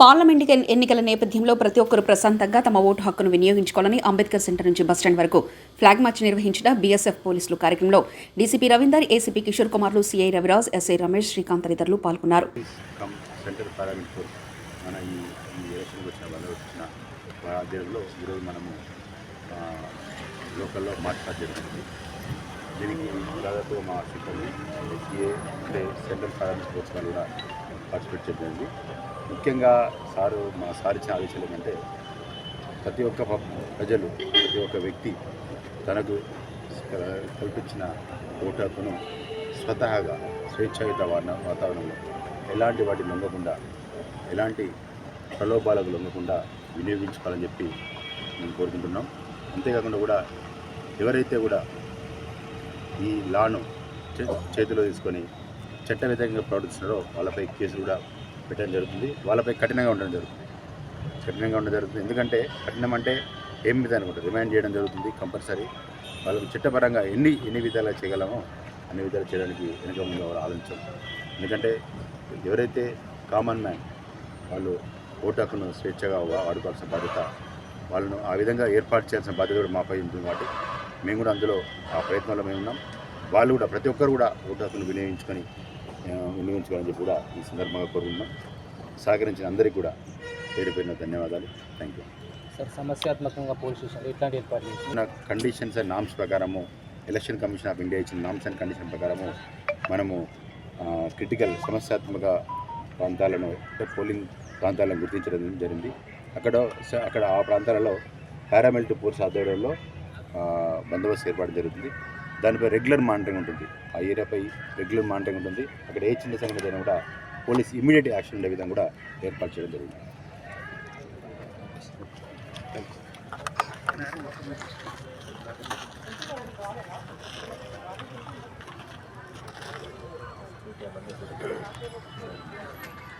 Parliament ఎన్నికల నేపథ్యంలో ప్రతి ఒక్కరూ ప్రశాంతంగా తమ ఓటు హక్కును వినియోగించుకోవాలని అంబేద్కర్ సెంటర్ నుంచి బస్టాండ్ వరకు ఫ్లాగ్ మార్చ్ నిర్వహించిన బీఎస్ఎఫ్ పోలీసులు కార్యక్రమంలో డీసీపీ రవీందర్ ఏసీపీ కిషోర్ కుమార్లు సిఐ రవిరాజ్ ఎస్ఐ రమేష్ శ్రీకాంత్ తదితరులు పాల్గొన్నారు. లోకల్లో దీనికి దాదాపు మా సిబ్బంది అంటే సెంట్రల్ పారామిట్ ఫోర్స్ వాళ్ళు కూడా పార్టిసిపేట్ చేయడం ముఖ్యంగా సారు మా సార్ ఇచ్చిన ఆదేశాలు ఏంటంటే ప్రతి ఒక్క ప- ప్రజలు ప్రతి ఒక్క వ్యక్తి తనకు కల్పించిన ఓటు హక్కును స్వతహాగా స్వేచ్ఛాయుత వాతావరణంలో ఎలాంటి వాటి లొంగకుండా ఎలాంటి ప్రలోభాలకు లొంగకుండా వినియోగించుకోవాలని చెప్పి మేము కోరుకుంటున్నాం. అంతేకాకుండా కూడా ఎవరైతే కూడా ఈ లాను చే- చేతిలో తీసుకొని చట్టవిధంగా ప్రవర్తిస్తున్నారో వాళ్ళపై కేసులు కూడా పెట్టడం జరుగుతుంది. వాళ్ళపై కఠినంగా ఉండడం జరుగుతుంది. కఠినంగా ఉండడం జరుగుతుంది. ఎందుకంటే కఠినం అంటే ఏం విధానం ఉంటుంది? రిమాండ్ చేయడం జరుగుతుంది కంపల్సరీ. వాళ్ళకి చట్టపరంగా ఎన్ని ఎన్ని విధాలుగా చేయగలమో అన్ని విధాలు చేయడానికి వెనుక ముందు ఎవరు ఆలోచించాం ఎందుకంటే ఎవరైతే కామన్ మ్యాన్ వాళ్ళు ఓటు హక్కును స్వేచ్ఛగా వాడుకోవాల్సిన బాధ్యత వాళ్ళను ఆ విధంగా ఏర్పాటు చేయాల్సిన బాధ్యత కూడా మాపై ఉంటుంది కాబట్టి మేము కూడా అందులో ఆ ప్రయత్నంలో మేము ఉన్నాం. వాళ్ళు కూడా ప్రతి ఒక్కరు కూడా ఓటు హక్కును వినియోగించుకొని వినియోగించుకోవాలని చెప్పి కూడా ఈ సందర్భంగా కోరుకుంటున్నాం. సహకరించిన అందరికీ కూడా పేరు పేరున ధన్యవాదాలు. థ్యాంక్ యూ సార్ సమస్యాత్మకంగా పోలీస్ స్టేషన్ ఇట్లాంటి ఏర్పాట్లు చేసి ఉన్న కండిషన్స్ అండ్ నామ్స్ ప్రకారము ఎలక్షన్ కమిషన్ ఆఫ్ ఇండియా ఇచ్చిన నామ్స్ అండ్ కండిషన్ ప్రకారము మనము క్రిటికల్ సమస్యాత్మక ప్రాంతాలను పోలింగ్ ప్రాంతాలను గుర్తించడం జరిగింది. అక్కడ అక్కడ ఆ ప్రాంతాలలో పారామిలిటరీ ఫోర్స్ ఆధ్వర్యంలో బందోబస్తు ఏర్పాటు జరుగుతుంది. దానిపై రెగ్యులర్ మానిటరింగ్ ఉంటుంది ఆ ఏరియాపై రెగ్యులర్ మానిటరింగ్ ఉంటుంది అక్కడ ఏ చిన్న సంఘటన కూడా పోలీస్ ఇమీడియట్ యాక్షన్ ఉండే విధంగా కూడా ఏర్పాటు చేయడం జరిగింది Thank you.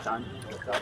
Dan kita.